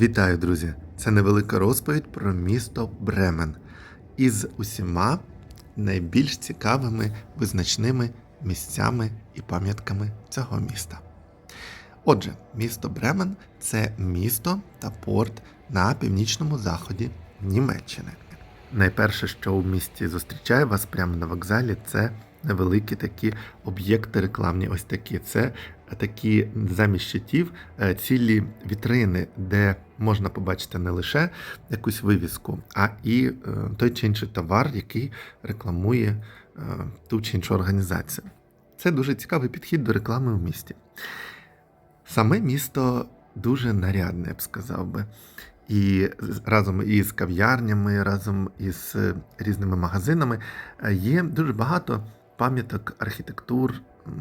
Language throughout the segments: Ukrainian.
Вітаю, друзі! Це невелика розповідь про місто Бремен із усіма найбільш цікавими визначними місцями і пам'ятками цього міста. Отже, місто Бремен це місто та порт на північному заході Німеччини. Найперше, що у місті зустрічає вас прямо на вокзалі, це невеликі такі об'єкти рекламні. Ось такі. Це такі замість щитів е, цілі вітрини, де можна побачити не лише якусь вивіску, а і е, той чи інший товар, який рекламує е, ту чи іншу організацію. Це дуже цікавий підхід до реклами в місті. Саме місто дуже нарядне, я б сказав би. І разом із кав'ярнями, разом із різними магазинами є дуже багато пам'яток архітектур,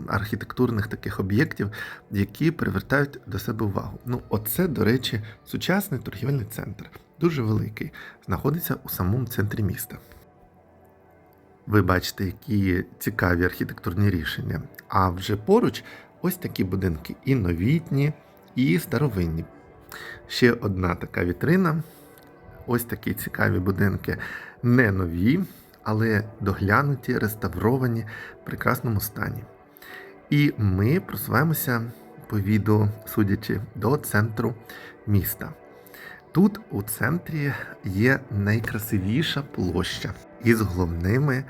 архітектурних таких об'єктів, які привертають до себе увагу. Ну, оце, до речі, сучасний торгівельний центр, дуже великий, знаходиться у самому центрі міста. Ви бачите, які цікаві архітектурні рішення. А вже поруч ось такі будинки і новітні, і старовинні. Ще одна така вітрина. Ось такі цікаві будинки. Не нові, але доглянуті, реставровані в прекрасному стані. І ми просуваємося по відео, судячи до центру міста. Тут у центрі є найкрасивіша площа із головними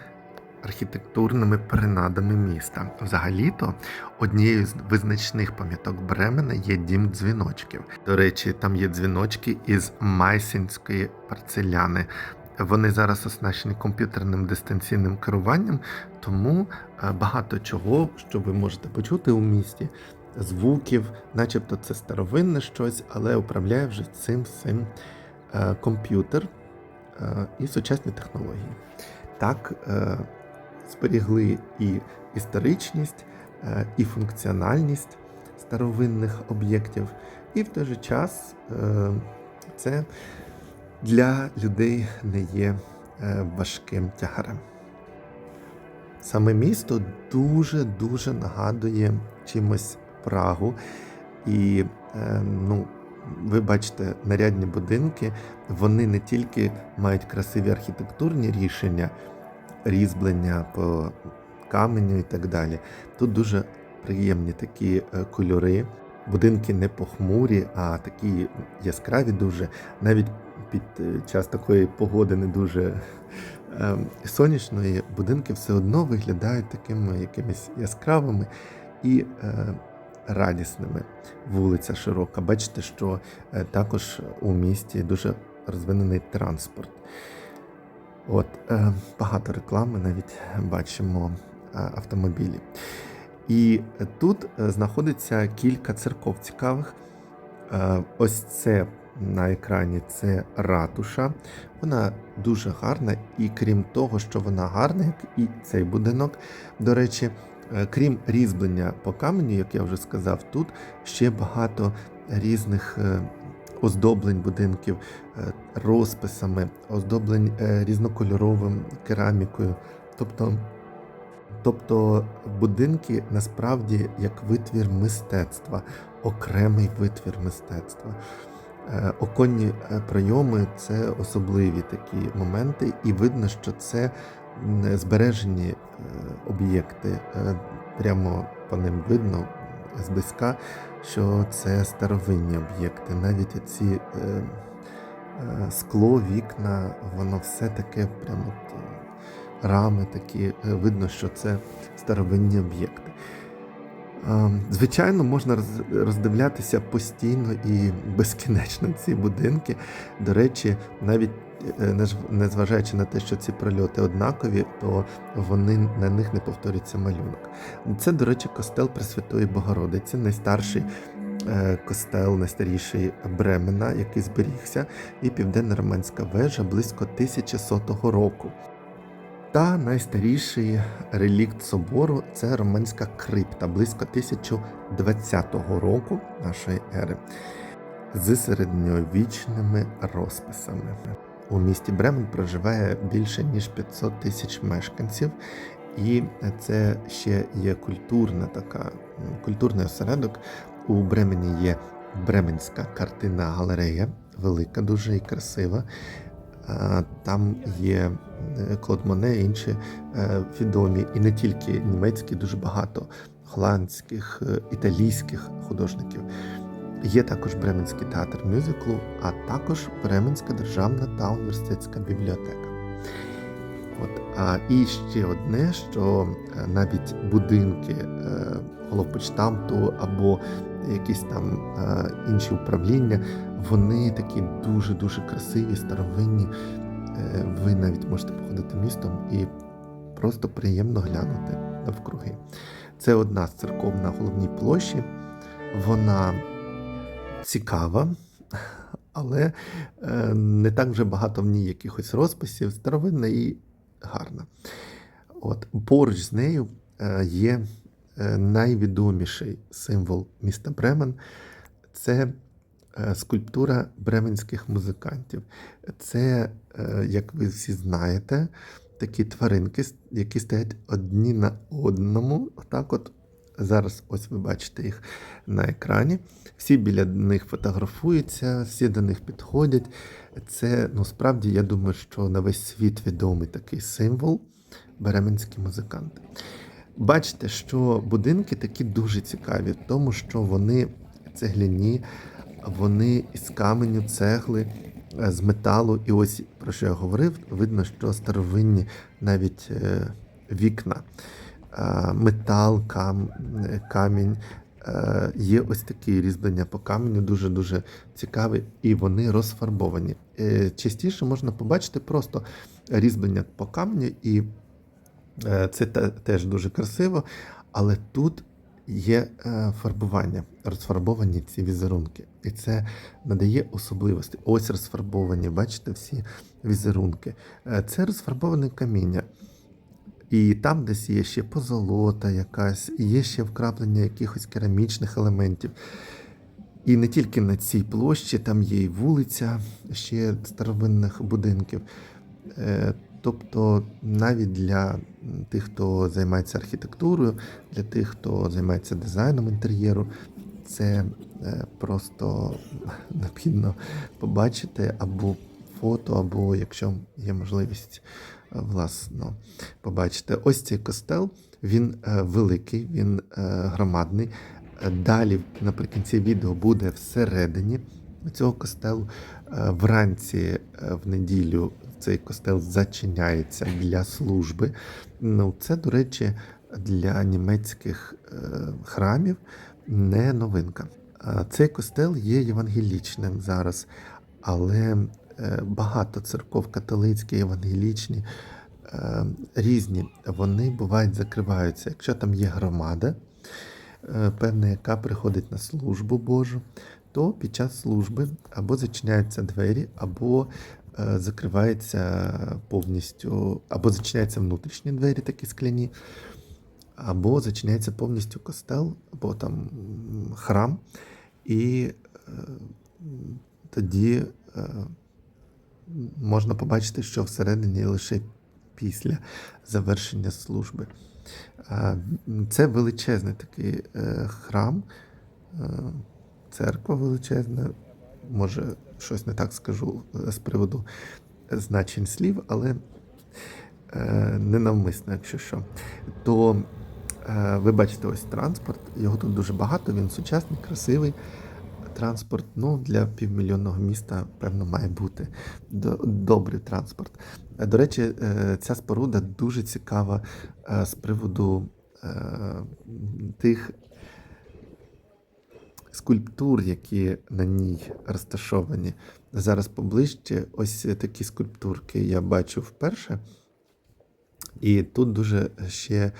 архітектурними принадами міста. Взагалі-то однією з визначних пам'яток Бремена є дім дзвіночків. До речі, там є дзвіночки із Майсінської парцеляни. Вони зараз оснащені комп'ютерним дистанційним керуванням, тому е, багато чого, що ви можете почути у місті, звуків, начебто це старовинне щось, але управляє вже цим всім е, комп'ютер е, і сучасні технології. Так зберігли і історичність, і функціональність старовинних об'єктів, і в той же час це для людей не є е, важким тягарем. Саме місто дуже-дуже нагадує чимось Прагу. І е, ну, ви бачите нарядні будинки, вони не тільки мають красиві архітектурні рішення, різьблення по каменю і так далі. Тут дуже приємні такі е, кольори. Будинки не похмурі, а такі яскраві дуже. Навіть під е, час такої погоди не дуже е, сонячної, будинки все одно виглядають такими якимись яскравими і е, радісними. Вулиця широка. Бачите, що е, також у місті дуже розвинений транспорт. От, багато реклами, навіть бачимо автомобілі. І тут знаходиться кілька церков цікавих. Ось це на екрані це ратуша. Вона дуже гарна, і крім того, що вона гарна, як і цей будинок. До речі, е, крім різьблення по каменю, як я вже сказав, тут ще багато різних е, оздоблень будинків, е, розписами, оздоблень різнокольоровим керамікою. Тобто Тобто будинки насправді як витвір мистецтва, окремий витвір мистецтва. Е, Оконні е, прийоми це особливі такі моменти, і видно, що це збережені е, об'єкти. Прямо по ним видно зблизька, що це старовинні об'єкти. Навіть ці скло, вікна, воно все таке прямо. рами такі, видно, що це старовинні об'єкти. Е, Звичайно, можна роз- роздивлятися постійно і безкінечно ці будинки. До речі, навіть е, незважаючи на те, що ці прольоти однакові, то вони на них не повторюється малюнок. Це, до речі, костел Пресвятої Богородиці, найстарший е, костел, найстаріший Бремена, який зберігся, і південна романська вежа близько 1100 року. Та найстаріший релікт собору це романська крипта близько 1020 року нашої ери з середньовічними розписами. У місті Бремен проживає більше ніж 500 тисяч мешканців, і це ще є культурна така, культурний осередок. У Бремені є Бременська картинна галерея, велика, дуже і красива. Е, Там є е, Клод Моне, інші е, відомі, і не тільки німецькі, дуже багато голландських, італійських художників. Є також Бременський театр мюзиклу, а також Бременська державна та університетська бібліотека. От, а, і ще одне, що навіть будинки головпочтамту або якісь там інші управління, вони такі дуже-дуже красиві, старовинні. Е, ви навіть можете походити містом і просто приємно глянути навкруги. Це одна з церков на головній площі. Вона цікава, але е, не так вже багато в ній якихось розписів, старовинна і гарна. От, поруч з нею е, є найвідоміший символ міста Бремен це скульптура бременських музикантів. Це, е, як ви всі знаєте, такі тваринки, які стоять одні на одному. Отак от. Зараз ось ви бачите їх на екрані. Всі біля них фотографуються, всі до них підходять. Це ну, справді, я думаю, що на весь світ відомий такий символ беременські музиканти. Бачите, що будинки такі дуже цікаві, тому що вони цегляні, вони із каменю, цегли, е, з металу. І ось про що я говорив, видно, що старовинні навіть е, вікна, Е, метал, кам, камінь. Є ось такі різьблення по каменю, дуже-дуже цікаві, і вони розфарбовані. Частіше можна побачити просто різьблення по каменю, і це теж дуже красиво, але тут є е, фарбування, розфарбовані ці візерунки. І це надає особливості. Ось розфарбовані, бачите, всі візерунки. Е, Це розфарбоване каміння. І там десь є ще позолота якась, є ще вкраплення якихось керамічних елементів. І не тільки на цій площі, там є і вулиця ще старовинних будинків. Тобто навіть для тих, хто займається архітектурою, для тих, хто займається дизайном інтер'єру, це е, просто необхідно побачити або фото, або якщо є можливість е, власно побачити. Ось цей костел, він е, великий, він громадний. Далі наприкінці відео буде всередині цього костелу. Вранці в неділю цей костел зачиняється для служби. Ну, це, до речі, для німецьких е, храмів не новинка. Цей костел є євангелічним зараз, але е, багато церков католицькі, євангелічні, е, різні, вони бувають закриваються. Якщо там є громада, певна, яка приходить на службу Божу, то під час служби або зачиняються двері, або закривається повністю, або зачиняються внутрішні двері, такі скляні, або зачиняється повністю костел, або там храм, і е, тоді е, можна побачити, що всередині лише після завершення служби. Це величезний такий е, храм, е, церква величезна. Може, щось не так скажу е, з приводу значень слів, але е, ненавмисно, якщо що. То е, ви бачите ось транспорт, його тут дуже багато, він сучасний, красивий. Транспорт, ну, для півмільйонного міста, певно, має бути добрий транспорт. Е, До речі, е, ця споруда дуже цікава е, з приводу е, тих скульптур, які на ній розташовані. Зараз поближче ось такі скульптурки я бачу вперше. І тут дуже ще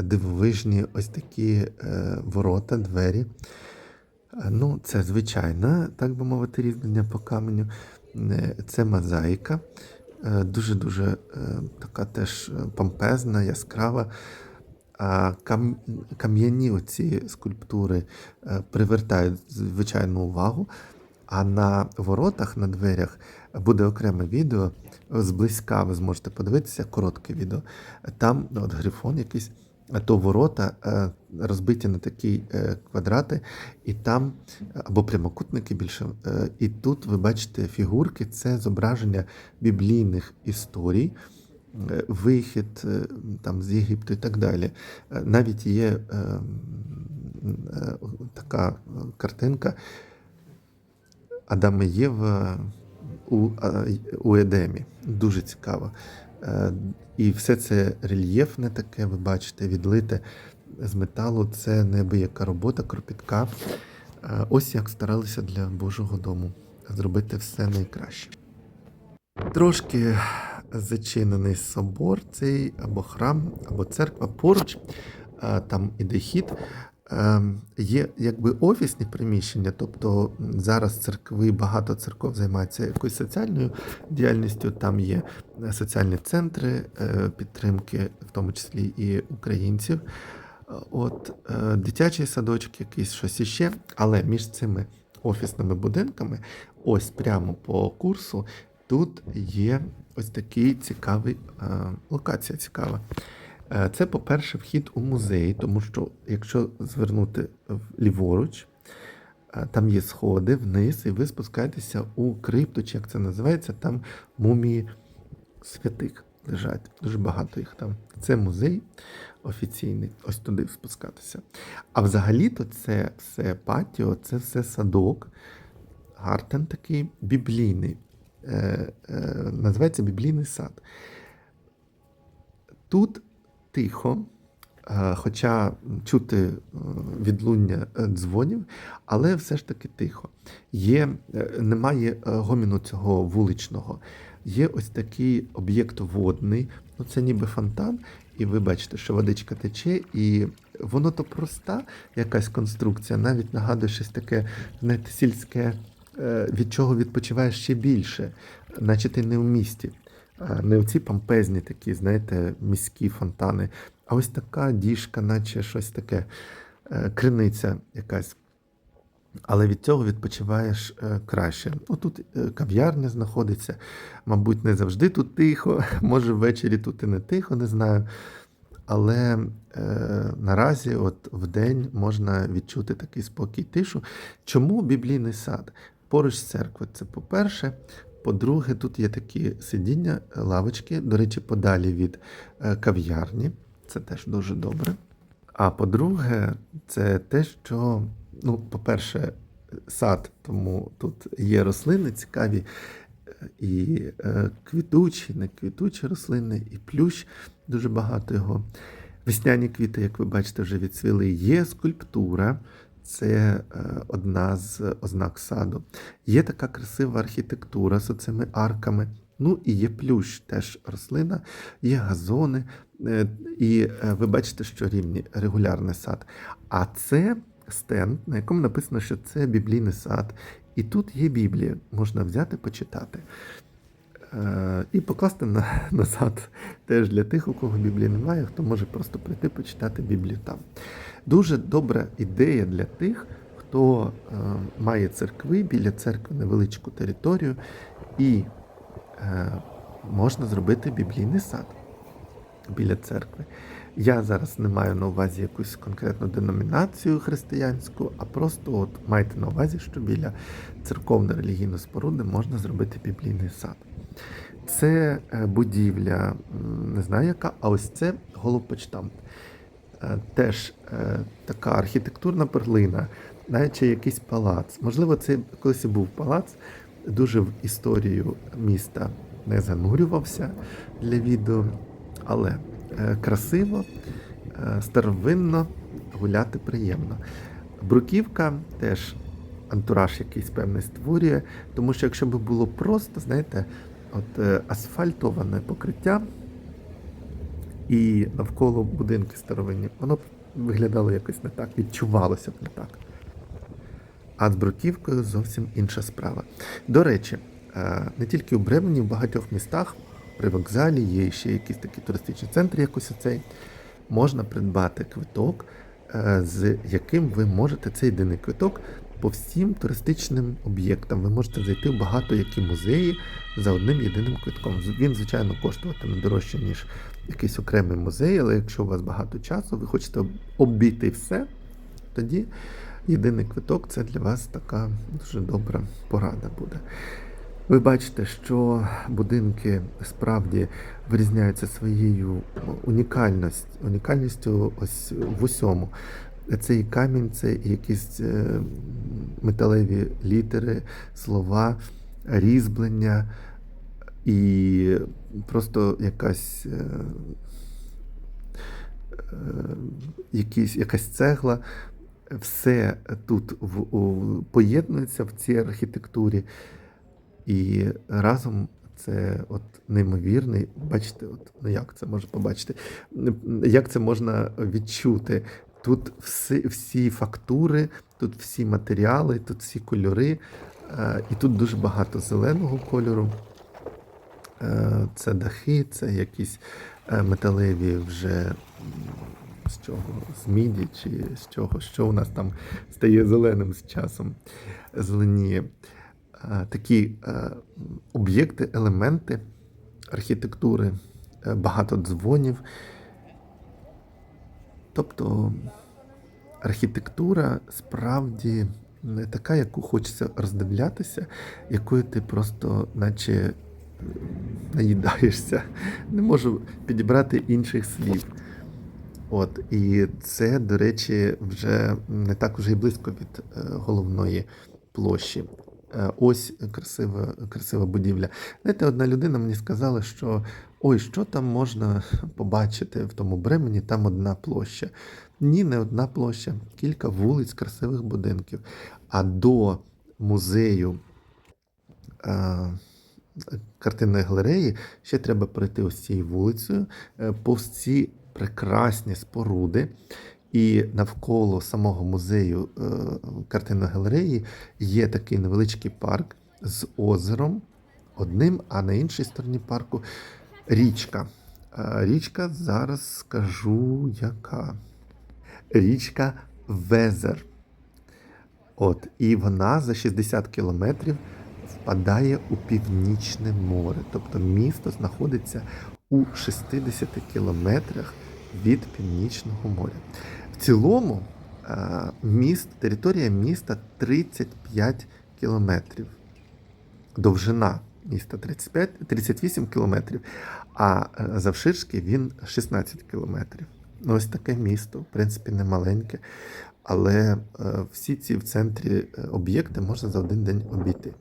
дивовижні ось такі е, ворота, двері. Е, Ну, це звичайна, так би мовити, різьблення по каменю. Е, Це мозаїка. Дуже-дуже така теж помпезна, яскрава. Кам'яні оці скульптури е, привертають звичайну увагу. А на воротах, на дверях буде окреме відео. Зблизька ви зможете подивитися, коротке відео. Там ну, от грифон якийсь то ворота е, розбиті на такі е, квадрати, і там або прямокутники більше. І тут ви бачите фігурки, це зображення біблійних історій. Е, Вихід е, там з Єгипту і так далі. Е, Навіть є така картинка Адам і Єва у, у Едемі. Дуже цікаво. І все це рельєфне таке, ви бачите, відлите з металу. Це неабияка робота, кропітка. Ось як старалися для Божого дому зробити все найкраще. Трошки зачинений собор, цей або храм, або церква поруч, е, там іде хід. Е, Є якби офісні приміщення, тобто зараз церкви, багато церков займаються якоюсь соціальною діяльністю. Там є соціальні центри е, підтримки, в тому числі і українців. От дитячий садочок, якийсь щось іще, але між цими офісними будинками, ось прямо по курсу, тут є ось такий цікавий е, локація цікава. Е, Це, по-перше, вхід у музей, тому що якщо звернути ліворуч, е, там є сходи вниз, і ви спускаєтеся у крипту, чи як це називається, там мумії святих лежать. Дуже багато їх там. Це музей офіційний, ось туди спускатися. А взагалі-то це все патіо, це все садок, гартен такий біблійний. Е, е, називається біблійний сад. Тут тихо, е, хоча чути відлуння дзвонів, але все ж таки тихо. Є, немає гоміну цього вуличного. Є ось такий об'єкт водний, ну це ніби фонтан, і ви бачите, що водичка тече, і воно то проста якась конструкція, навіть нагадує щось таке, знаєте, сільське, від чого відпочиваєш ще більше, наче ти не в місті. Не оці помпезні такі, знаєте, міські фонтани, а ось така діжка, наче щось таке, е, криниця якась. Але від цього відпочиваєш е, краще. Ну, тут е, кав'ярня знаходиться, мабуть, не завжди тут тихо, може ввечері тут і не тихо, не знаю. Але е, наразі, от в день можна відчути такий спокій тишу. Чому біблійний сад? Поруч з церквою. Це по-перше. По-друге, тут є такі сидіння, лавочки, до речі, подалі від е, кав'ярні. Це теж дуже добре. А по-друге, це те, що, ну, по-перше, сад, тому тут є рослини цікаві, і е, квітучі, не квітучі рослини, і плющ, дуже багато його. Весняні квіти, як ви бачите, вже відцвіли. Є скульптура, це е, одна з ознак саду. Є така красива архітектура з оцими арками. Ну і є плющ, теж рослина, є газони, е, і е, ви бачите, що рівні регулярний сад. А це стенд, на якому написано, що це біблійний сад. І тут є Біблія, можна взяти, почитати. І покласти на, назад теж для тих, у кого Біблії немає, хто може просто прийти почитати Біблію там. Дуже добра ідея для тих, хто е, має церкви, біля церкви невеличку територію, і е, можна зробити біблійний сад біля церкви. Я зараз не маю на увазі якусь конкретну деномінацію християнську, а просто от майте на увазі, що біля церковно-релігійної споруди можна зробити біблійний сад. Це е, будівля, не знаю яка, а ось це голубпочтамт. Е, Теж е, така архітектурна перлина, наче якийсь палац. Можливо, це колись і був палац, дуже в історію міста не занурювався для відео, але е, красиво, старовинно, гуляти приємно. Бруківка теж антураж якийсь певний створює, тому що якщо б було просто, знаєте, от асфальтоване покриття і навколо будинки старовинні, воно б виглядало якось не так, відчувалося б не так. А з бруківкою зовсім інша справа. До речі, е, не тільки у Бремені, в багатьох містах при вокзалі є ще якісь такі туристичні центри, як ось оцей. Можна придбати квиток, е, з яким ви можете цей єдиний квиток по всім туристичним об'єктам. Ви можете зайти в багато які музеї за одним єдиним квитком. Він, звичайно, коштуватиме дорожче, ніж якийсь окремий музей, але якщо у вас багато часу, ви хочете обійти все, тоді єдиний квиток це для вас така дуже добра порада буде. Ви бачите, що будинки справді вирізняються своєю унікальність, унікальністю ось в усьому. Це і камінь, це якісь е, металеві літери, слова, різьблення і просто якась, е, е, якісь, якась цегла. Все тут в, у, поєднується в цій архітектурі. І разом це от неймовірний. Бачите, от ну як це можна побачити? Як це можна відчути? Тут всі, всі фактури, тут всі матеріали, тут всі кольори, е, і тут дуже багато зеленого кольору. Е, Це дахи, це якісь е, металеві вже з чого? З міді чи з чого, що у нас там стає зеленим з часом, зеленіє. Такі об'єкти, елементи архітектури, багато дзвонів. Тобто архітектура справді не така, яку хочеться роздивлятися, якою ти просто, наче наїдаєшся. Не можу підібрати інших слів. От, і це, до речі, вже не так уже й близько від е, головної площі. Е, Ось красива, красива будівля. Знаєте, одна людина мені сказала, що ой, що там можна побачити в тому Бремені, там одна площа. Ні, не одна площа, кілька вулиць, красивих будинків. А до музею е, картинної галереї ще треба пройти ось цією вулицею, е, повз ці прекрасні споруди. І навколо самого музею е, картинної галереї є такий невеличкий парк з озером одним, а на іншій стороні парку річка. Е, Річка зараз скажу яка. Річка Везер. От, і вона за 60 кілометрів впадає у північне море. Тобто місто знаходиться у 60 кілометрах від північного моря. В цілому е, міст, територія міста 35 кілометрів. Довжина міста 35, 38 кілометрів, а е, завширшки він 16 кілометрів. Ну, ось таке місто, в принципі, не маленьке, але е, всі ці в центрі е, об'єкти можна за один день обійти.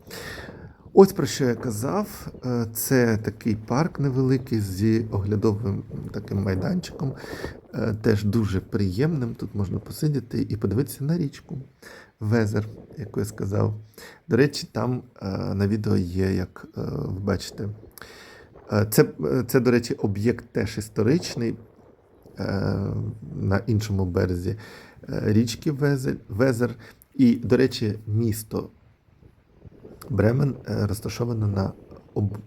Ось про що я казав. Це такий парк невеликий зі оглядовим таким майданчиком, теж дуже приємним. Тут можна посидіти і подивитися на річку Везер, яку я сказав. До речі, там е, на відео є, як е, ви бачите. Е, Це, це, до речі, об'єкт теж історичний на іншому березі річки Везер. Везер. І, до речі, місто Бремен е, розташовано на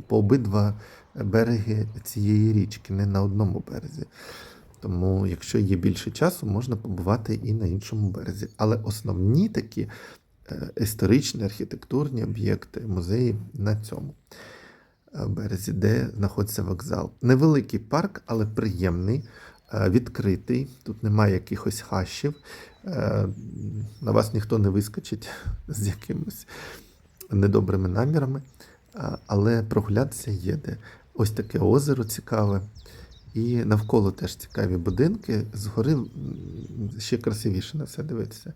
по обидва береги цієї річки, не на одному березі. Тому, якщо є більше часу, можна побувати і на іншому березі. Але основні такі е, історичні архітектурні об'єкти, музеї на цьому е, березі, де знаходиться вокзал. Невеликий парк, але приємний, е, відкритий. Тут немає якихось хащів. На вас ніхто не вискочить з якимось недобрими намірами, але прогулятися є де. Ось таке озеро цікаве. І навколо теж цікаві будинки. Згори ще красивіше на все дивитися.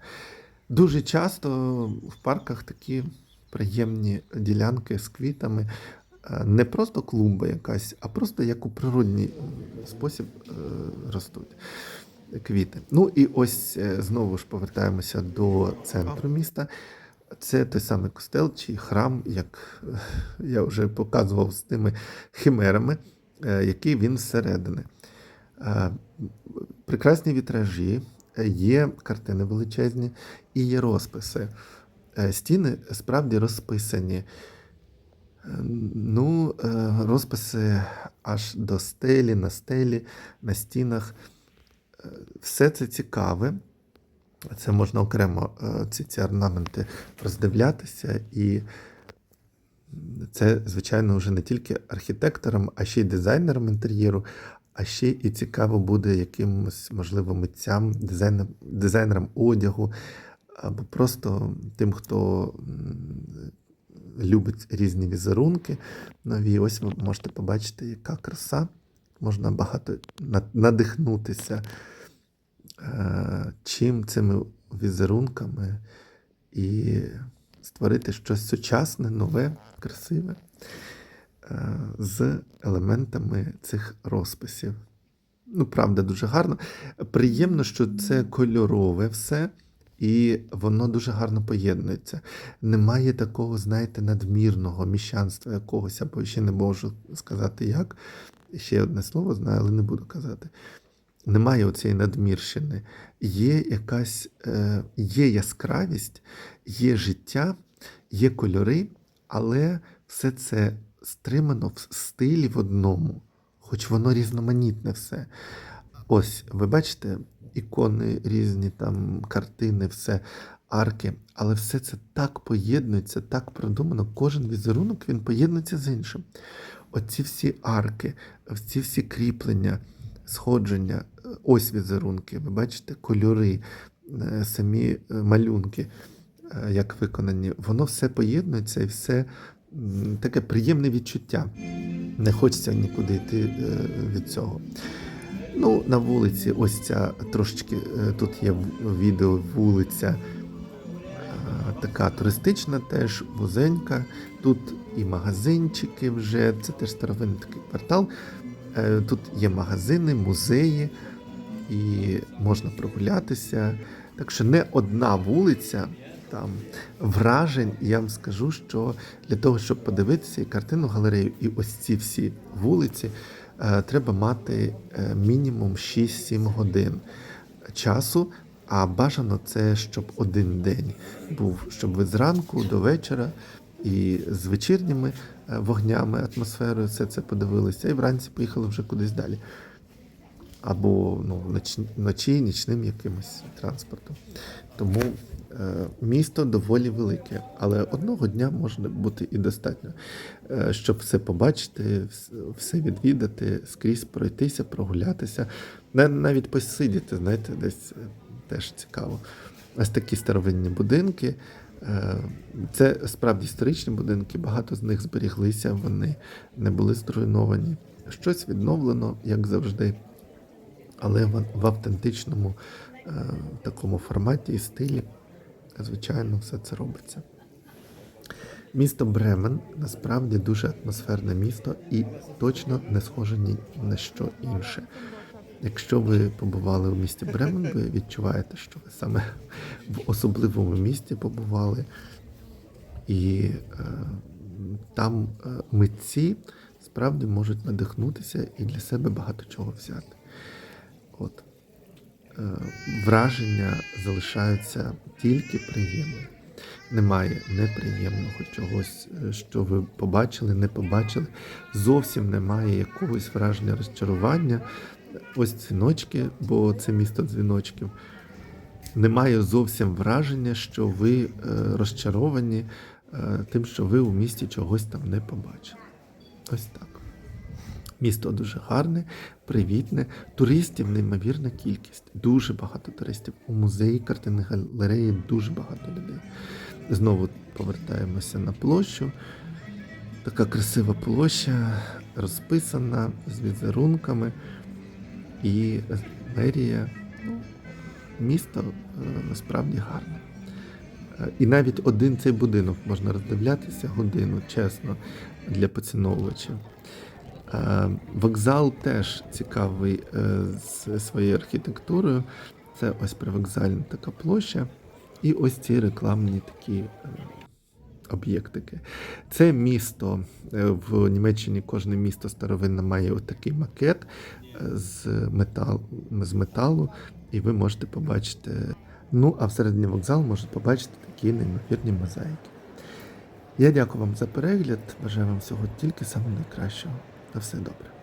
Дуже часто в парках такі приємні ділянки з квітами. Е, Не просто клумба якась, а просто як у природній спосіб е, ростуть квіти. Ну і ось е, знову ж повертаємося до центру міста. Це той самий костел чи храм, як я вже показував з тими химерами, який він зсередини. Е, Прекрасні вітражі, е, є картини величезні і є розписи. Е, Стіни справді розписані. Е, Ну, е, розписи аж до стелі, на стелі, на стінах. Е, Все це цікаве. Це можна окремо е, ці, ці орнаменти роздивлятися, і це, звичайно, вже не тільки архітекторам, а ще й дизайнерам інтер'єру, а ще і цікаво буде якимось, можливо, митцям, дизайнерам, дизайнерам одягу, або просто тим, хто любить різні візерунки нові. Ось ви можете побачити, яка краса. Можна багато надихнутися е, чим цими візерунками і створити щось сучасне, нове, красиве е, з елементами цих розписів. Ну, правда, дуже гарно. Приємно, що це кольорове все, і воно дуже гарно поєднується. Немає такого, знаєте, надмірного міщанства якогось, або ще не можу сказати як. Ще одне слово знаю, але не буду казати. Немає оцієї надмірщини. Є якась е, є яскравість, є життя, є кольори, але все це стримано в стилі в одному, хоч воно різноманітне все. Ось, ви бачите, ікони різні, там картини, все, арки, але все це так поєднується, так продумано. Кожен візерунок він поєднується з іншим. Оці всі арки, ці всі кріплення, сходження, ось візерунки, ви бачите, кольори, е, самі е, малюнки, е, як виконані, воно все поєднується і все таке приємне відчуття. Не хочеться нікуди йти від цього. Ну, на вулиці, ось ця трошечки тут є відео вулиця така туристична, теж вузенька. Тут і магазинчики вже, це теж старовинний такий квартал. Е, Тут є магазини, музеї, і можна прогулятися. Так що не одна вулиця там вражень. Я вам скажу, що для того, щоб подивитися і картину галерею, і ось ці всі вулиці, е, треба мати е, мінімум 6-7 годин часу. А бажано це, щоб один день був, щоб ви зранку до вечора і з вечірніми вогнями, атмосферою все це подивилися, і вранці поїхали вже кудись далі. Або ну, вночі нічним якимось транспортом. Тому е, місто доволі велике, але одного дня може бути і достатньо, е, щоб все побачити, все відвідати, скрізь пройтися, прогулятися, навіть посидіти, знаєте, десь е, теж цікаво. Ось такі старовинні будинки. Е, Це справді історичні будинки, багато з них зберіглися, вони не були зруйновані. Щось відновлено, як завжди, але в, автентичному е, такому форматі і стилі, звичайно, все це робиться. Місто Бремен насправді дуже атмосферне місто і точно не схоже ні на що інше. Якщо ви побували у місті Бремен, ви відчуваєте, що ви саме в особливому місті побували, і е, там е, митці справді можуть надихнутися і для себе багато чого взяти. От. Е, враження залишаються тільки приємні. Немає неприємного чогось, е, що ви побачили, не побачили. Зовсім немає якогось враження розчарування. Ось дзвіночки, бо це місто дзвіночків. Немає зовсім враження, що ви е, розчаровані е, тим, що ви у місті чогось там не побачили. Ось так. Місто дуже гарне, привітне. Туристів неймовірна кількість. Дуже багато туристів. У музеї картини галереї дуже багато людей. Знову повертаємося на площу. Така красива площа, розписана з візерунками. І мерія, ну, місто е, насправді гарне. Е, І навіть один цей будинок можна роздивлятися годину, чесно, для поціновувачів. Е, Вокзал теж цікавий з своєю архітектурою. Це ось привокзальна така площа. І ось ці рекламні такі об'єктики. Це місто е, в Німеччині кожне місто старовинне має отакий макет е, з, метал, з металу, і ви можете побачити. Ну, а всередині вокзалу можете побачити такі неймовірні мозаїки. Я дякую вам за перегляд. Бажаю вам всього тільки самого найкращого. На все добре.